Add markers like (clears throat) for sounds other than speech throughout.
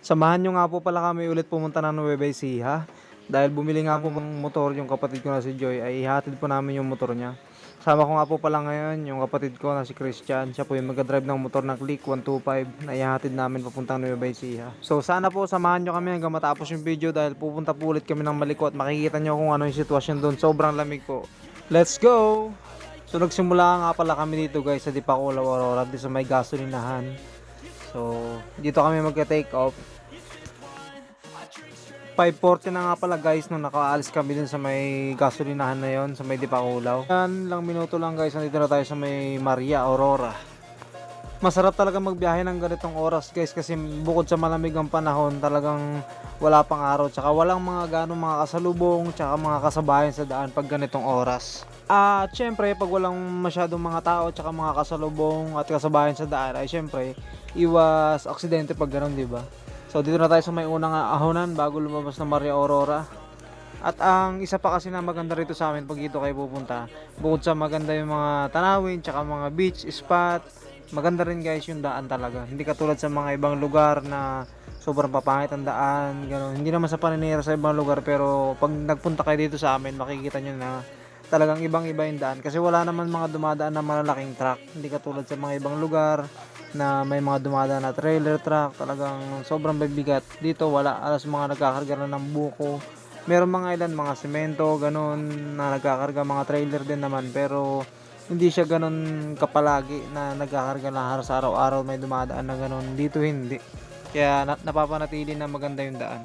Samahan nyo nga po pala kami ulit pumunta ng Nueva Ecija. Dahil bumili nga po ng motor yung kapatid ko na si Joy ay ihatid po namin yung motor niya. Sama ko nga po pala ngayon yung kapatid ko na si Christian. Siya po yung mag-drive ng motor ng Click 125 na ihatid namin papuntang Nueva Ecija. So sana po samahan nyo kami hanggang matapos yung video dahil pupunta po ulit kami ng Maliko at makikita nyo kung ano yung sitwasyon doon. Sobrang lamig po. Let's go! So nagsimula nga pala kami dito guys sa Dipakulaw Aurora dito sa may gasolinahan. So dito kami magka-take off. 5.40 na nga pala guys nung nakaalis kami dun sa may gasolinahan na yon sa may Dipakulaw. Yan lang minuto lang guys nandito na tayo sa may Maria Aurora. Masarap talaga magbiyahe ng ganitong oras guys kasi bukod sa malamig ang panahon talagang wala pang araw tsaka walang mga ganong mga kasalubong tsaka mga kasabayan sa daan pag ganitong oras. At syempre pag walang masyadong mga tao tsaka mga kasalubong at kasabayan sa daan ay syempre iwas aksidente pag ganun di ba? So dito na tayo sa may unang ahonan bago lumabas ng Maria Aurora. At ang isa pa kasi na maganda rito sa amin pag dito kayo pupunta, bukod sa maganda yung mga tanawin, tsaka mga beach spot, maganda rin guys yung daan talaga. Hindi katulad sa mga ibang lugar na sobrang papangit ang daan, gano'n. Hindi naman sa paninira sa ibang lugar pero pag nagpunta kayo dito sa amin, makikita nyo na talagang ibang iba yung daan. Kasi wala naman mga dumadaan na malalaking truck. Hindi katulad sa mga ibang lugar na may mga dumadaan na trailer truck. Talagang sobrang bibigat. Dito wala. Alas mga nagkakarga na ng buko. Meron mga ilan, mga semento, ganun, na nagkakarga mga trailer din naman. Pero hindi siya ganun kapalagi na nagkakarga na halos araw-araw may dumadaan na ganun. Dito hindi. Kaya na- napapanatili na maganda yung daan.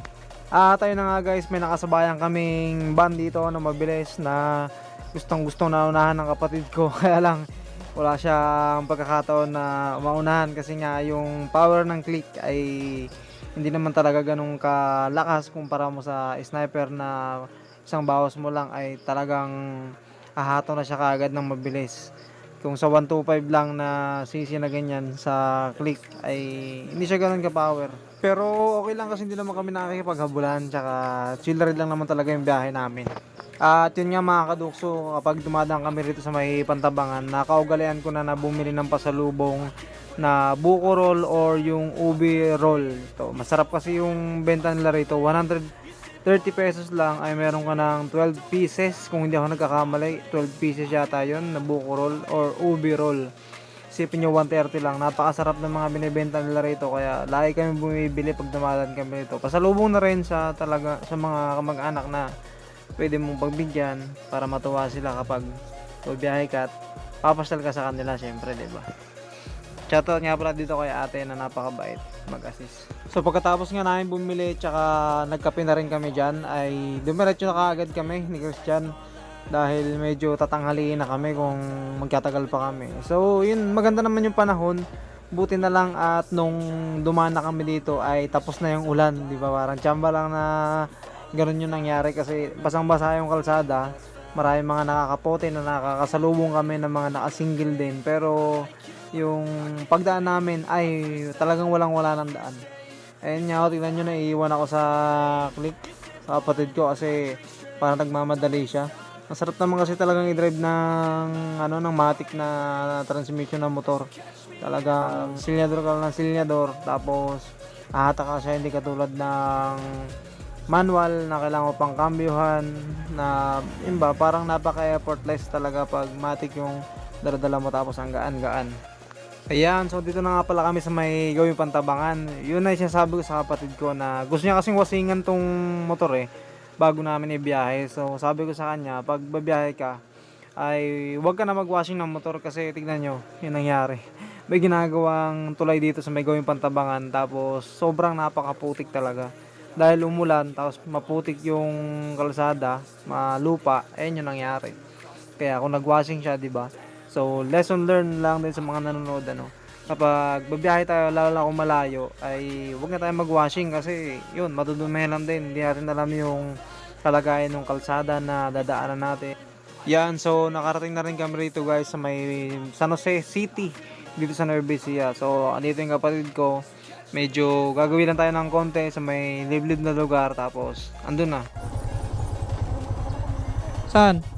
Ah, tayo na nga guys, may nakasabayan kaming van dito na mabilis na gustong gustong naunahan ng kapatid ko. (laughs) Kaya lang wala siyang pagkakataon na maunahan kasi nga yung power ng click ay hindi naman talaga ganun kalakas kumpara mo sa sniper na isang bawas mo lang ay talagang hahato na siya kaagad ng mabilis. Kung sa 125 lang na CC na ganyan sa click ay hindi siya ganun ka-power. Pero okay lang kasi hindi naman kami nakikipaghabulan tsaka chill ride lang naman talaga yung biyahe namin. At yun nga mga kadukso, kapag dumadaan kami rito sa may pantabangan, nakaugalian ko na na bumili ng pasalubong na buko roll or yung ubi roll. To, masarap kasi yung benta nila rito. 130 pesos lang ay meron ka ng 12 pieces. Kung hindi ako nagkakamali, 12 pieces yata yun na buko roll or ubi roll. Isipin nyo 130 lang. Napakasarap ng mga binibenta nila rito. Kaya lagi kami bumibili pag dumadaan kami rito. Pasalubong na rin sa talaga sa mga kamag-anak na pwede mong pagbigyan para matuwa sila kapag biyahe ka at papasal ka sa kanila syempre, ba? Shoutout nga pala dito kay ate na napakabait mag-assist. So pagkatapos nga namin bumili tsaka nagkape na rin kami dyan ay dumiretso na kaagad kami ni Christian dahil medyo tatanghaliin na kami kung magkatagal pa kami. So yun maganda naman yung panahon. Buti na lang at nung dumaan na kami dito ay tapos na yung ulan, di ba? Parang tsamba lang na ganun yung nangyari kasi basang-basa yung kalsada. Maraming mga nakakapote na nakakasalubong kami ng mga nakasingle din. Pero yung pagdaan namin ay talagang walang wala ng daan. Ayun nga, oh, tingnan nyo na iiwan ako sa click sa kapatid ko kasi parang nagmamadali siya. Masarap naman kasi talagang i-drive ng ano ng matic na transmission ng motor. Talaga silyador ka lang ng silyador tapos ahata ka siya hindi katulad ng manual na kailangan mo pang kambyuhan na yun ba parang napaka effortless talaga pag matic yung daladala mo tapos ang gaan-gaan. Ayan, so dito na nga pala kami sa may gawing pantabangan. Yun na sinasabi ko sa kapatid ko na gusto niya kasing wasingan tong motor eh bago namin ibiyahe. So sabi ko sa kanya, pag babiyahe ka ay huwag ka na mag-washing ng motor kasi tignan nyo, yun nangyari. (laughs) May ginagawang tulay dito sa may gawing pantabangan tapos sobrang napakaputik talaga. Dahil umulan tapos maputik yung kalsada, malupa, ayun yung nangyari. Kaya kung nag-washing siya, di ba? So, lesson learned lang din sa mga nanonood ano. Kapag babiyahe tayo lalo na kung malayo ay huwag na tayo mag-washing kasi yun, madudumihan lang din. Hindi natin alam yung kalagayan ng kalsada na dadaanan natin. Yan, so nakarating na rin kami rito guys sa may San Jose City dito sa Nueva Ecija. So, andito yung kapatid ko. Medyo gagawin lang tayo ng konti sa may liblib na lugar tapos andun na. Saan?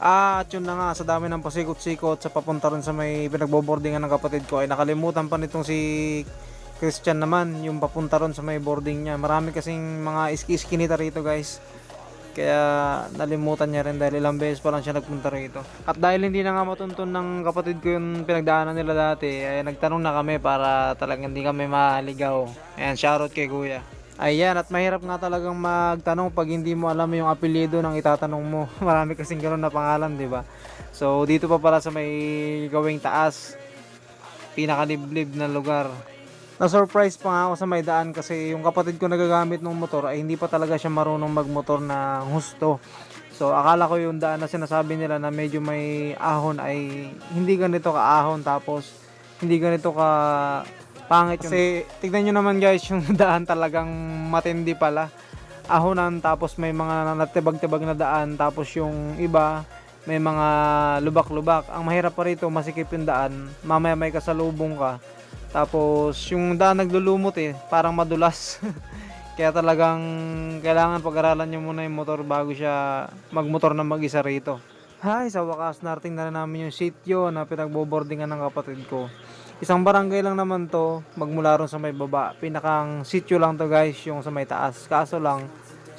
At yun na nga, sa dami ng pasikot-sikot sa papunta rin sa may pinagboboardingan ng kapatid ko ay nakalimutan pa nitong si Christian naman, yung papunta ron sa may boarding niya. Marami kasing mga iski-iskinita rito guys. Kaya nalimutan niya rin dahil ilang beses pa lang siya nagpunta rito. At dahil hindi na nga matuntun ng kapatid ko yung pinagdaanan nila dati, ay nagtanong na kami para talagang hindi kami maligaw. Ayan, shoutout kay kuya. Ayan, at mahirap nga talagang magtanong pag hindi mo alam yung apelyido ng itatanong mo. (laughs) Marami kasing ganun na pangalan, di ba? So, dito pa pala sa may gawing taas, pinakaliblib na lugar. Na-surprise pa nga ako sa may daan kasi yung kapatid ko nagagamit ng motor ay hindi pa talaga siya marunong magmotor na husto. So akala ko yung daan na sinasabi nila na medyo may ahon ay hindi ganito ka ahon tapos hindi ganito ka pangit yun. Kasi tignan nyo naman guys yung (laughs) daan talagang matindi pala. Ahonan tapos may mga natibag-tibag na daan tapos yung iba may mga lubak-lubak. Ang mahirap pa rito masikip yung daan. Mamaya may kasalubong ka. Tapos yung daan naglulumot eh, parang madulas. (laughs) Kaya talagang kailangan pag-aralan nyo muna yung motor bago siya magmotor na mag-isa rito. Hay, sa wakas narating na namin yung sityo na pinagboboardingan ng kapatid ko. Isang barangay lang naman to, magmula ron sa may baba. Pinakang sityo lang to guys, yung sa may taas. Kaso lang,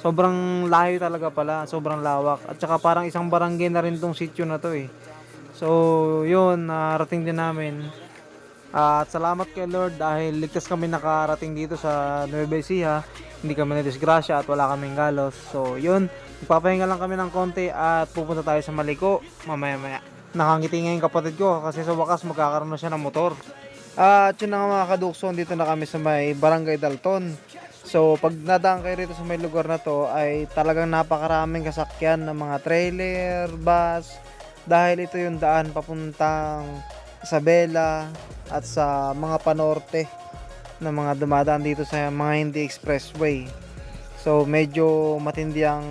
sobrang layo talaga pala, sobrang lawak. At saka parang isang barangay na rin tong sityo na to eh. So, yun, narating din namin. At salamat kay Lord dahil ligtas kami nakarating dito sa Nueva Ecija. Hindi kami na-disgrasya at wala kaming galos. So, yun. Magpapahinga lang kami ng konti at pupunta tayo sa Maliko mamaya-maya. Nakangiti nga yung kapatid ko kasi sa wakas magkakaroon na siya ng motor. At yun na nga mga kadukson, dito na kami sa may Barangay Dalton. So, pag nadaan kayo rito sa may lugar na to, ay talagang napakaraming kasakyan ng mga trailer, bus, dahil ito yung daan papuntang Isabela at sa mga panorte na mga dumadaan dito sa mga hindi expressway. So medyo matindi ang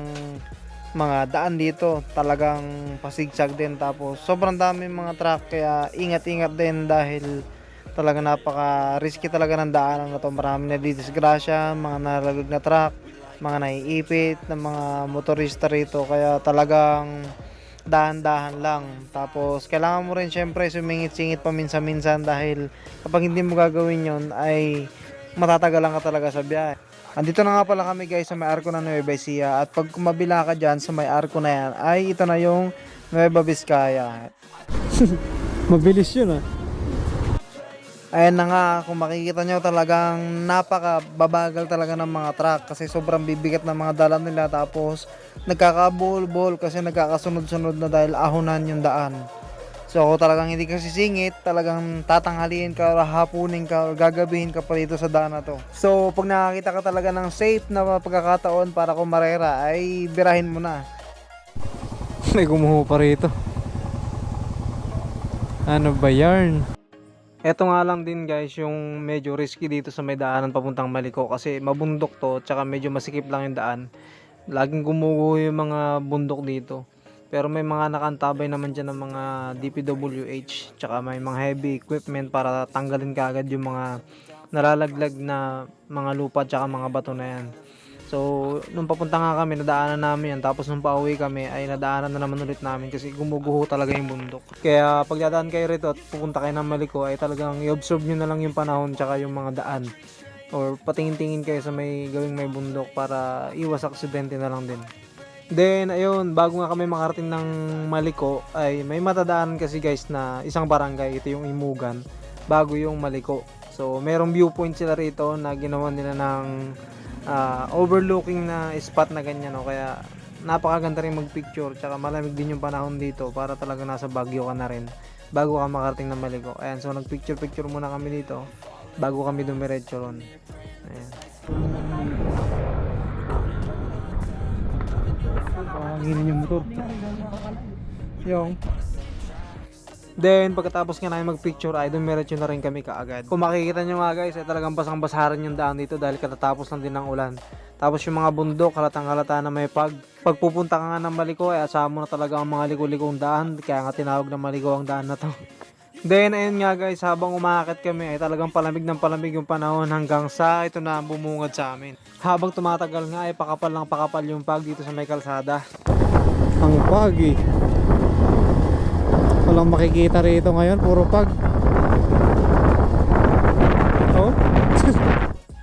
mga daan dito. Talagang pasigtsag din tapos sobrang dami mga truck kaya ingat-ingat din dahil talaga napaka risky talaga ng daanan na to. Marami na disgrasya, mga nalagag na truck, mga naiipit ng mga motorista rito kaya talagang dahan-dahan lang. Tapos, kailangan mo rin syempre sumingit-singit paminsan-minsan dahil kapag hindi mo gagawin yon ay matatagalan ka talaga sa biyahe. Andito na nga pala kami guys sa may arko ng Nueva Ecija at pag kumabila ka dyan sa may arko na yan ay ito na yung Nueva Vizcaya. (laughs) Mabilis yun ah. Ayan na nga, kung makikita nyo talagang napakababagal talaga ng mga truck kasi sobrang bibigat ng mga dala nila tapos nagkakabol-bol kasi nagkakasunod-sunod na dahil ahonan yung daan. So ako talagang hindi kasi singit, talagang tatanghaliin ka, hapunin ka, gagabihin ka pa dito sa daan na to. So pag nakakita ka talaga ng safe na pagkakataon para kumarera ay birahin mo na. (laughs) May gumuho pa rito. Ano ba yarn? Eto nga lang din guys yung medyo risky dito sa may daanan papuntang Maliko kasi mabundok to tsaka medyo masikip lang yung daan. Laging gumuguho yung mga bundok dito. Pero may mga nakantabay naman dyan ng mga DPWH tsaka may mga heavy equipment para tanggalin kaagad yung mga nalalaglag na mga lupa tsaka mga bato na yan. So, nung papunta nga kami, nadaanan namin yan. Tapos nung pauwi kami, ay nadaanan na naman ulit namin kasi gumuguho talaga yung bundok. Kaya pag dadaan kayo rito at pupunta kayo ng Maliko, ay talagang i-observe nyo na lang yung panahon tsaka yung mga daan. Or patingin-tingin kayo sa may gawing may bundok para iwas aksidente na lang din. Then, ayun, bago nga kami makarating ng Maliko, ay may matadaan kasi guys na isang barangay, ito yung Imugan, bago yung Maliko. So, merong viewpoint sila rito na ginawa nila ng ah, overlooking na spot na ganyan no? Kaya napakaganda rin magpicture tsaka malamig din yung panahon dito para talaga nasa Baguio ka na rin bago ka makarating ng Maligo ayan so nagpicture picture muna kami dito bago kami dumiretso ron. Ayan Panginin yung motor. Yung. Then, pagkatapos nga namin magpicture ay dumiretso na rin kami kaagad. Kung makikita nyo nga guys, ay talagang basang-basaran yung daan dito dahil katatapos lang din ng ulan. Tapos yung mga bundok, halatang halata na may pag. Pagpupunta ka nga ng Maliko, ay asahan mo na talaga ang mga liko-likong daan. Kaya nga tinawag na Maliko ang daan na to. (laughs) Then, ayun nga guys, habang umakit kami ay talagang palamig ng palamig yung panahon hanggang sa ito na bumungad sa amin. Habang tumatagal nga ay pakapal lang pakapal yung pag dito sa may kalsada. Ang pag eh. Walang makikita rito ngayon, puro pag.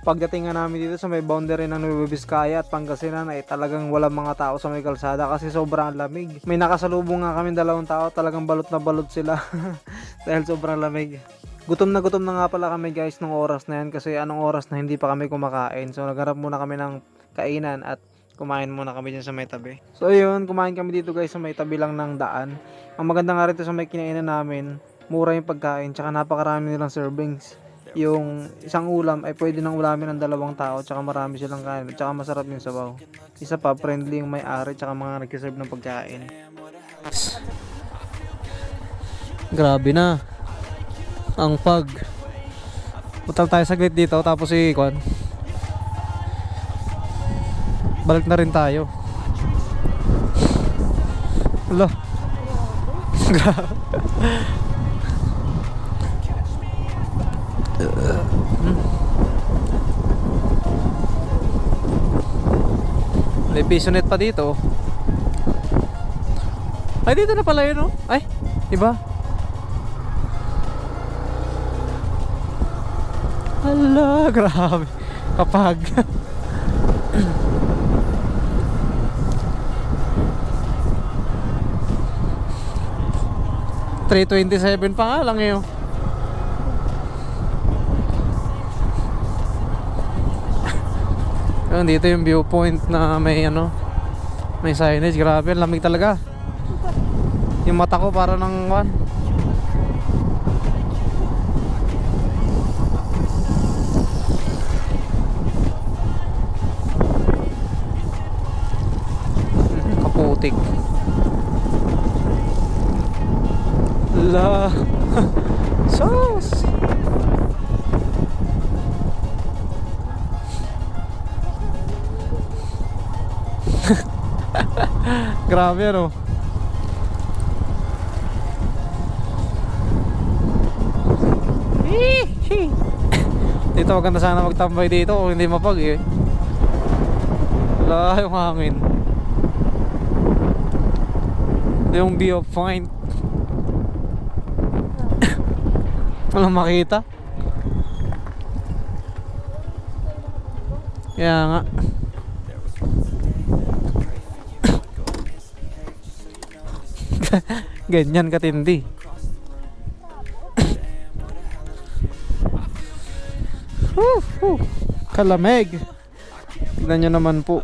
Pagdating nga namin dito sa may boundary ng Nueva Vizcaya at Pangasinan ay talagang walang mga tao sa may kalsada kasi sobrang lamig. May nakasalubong nga kami dalawang tao, talagang balot na balot sila (laughs) dahil sobrang lamig. Gutom na gutom na nga pala kami guys nung oras na yan kasi anong oras na hindi pa kami kumakain. So nagharap muna kami ng kainan at kumain muna kami dyan sa may tabi. So ayun, kumain kami dito guys sa may tabi lang ng daan. Ang maganda nga rito sa may kinainan namin, mura yung pagkain tsaka napakarami nilang servings. Yung isang ulam ay pwede nang ulamin ng dalawang tao tsaka marami silang kain tsaka masarap yung sabaw. Isa pa, friendly yung may-ari tsaka mga nagkiserve ng pagkain. Grabe na. Ang pag. Putal tayo saglit dito tapos si Kwan. Balik na rin tayo. Alo (laughs) Grabe May bisonet pa dito Ay dito na pala yun oh Ay iba Hala, (laughs) grabe. Kapag. (clears throat) Three twenty-seven pa nga lang yun. Ayun, dito yung viewpoint na may ano, may signage. Grabe, lamig talaga. Yung mata ko para ng one. (laughs) kaputik la (laughs) sos grabe ano dito maganda sana magtambay dito kung hindi mapag eh. Wala yung hangin yung viewpoint (coughs) walang makita. Kaya nga (laughs) ganyan katindi Whew, whew. kalamig tignan nyo naman po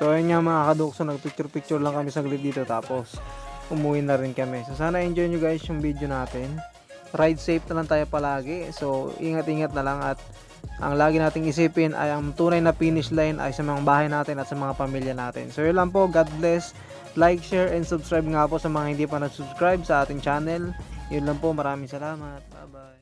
So ayun nga mga kadukso, nagpicture-picture lang kami saglit dito tapos umuwi na rin kami. So sana enjoy nyo guys yung video natin. Ride safe na lang tayo palagi. So ingat-ingat na lang at ang lagi nating isipin ay ang tunay na finish line ay sa mga bahay natin at sa mga pamilya natin. So yun lang po, God bless. Like, share, and subscribe nga po sa mga hindi pa nag-subscribe sa ating channel. Yun lang po, maraming salamat. Bye-bye.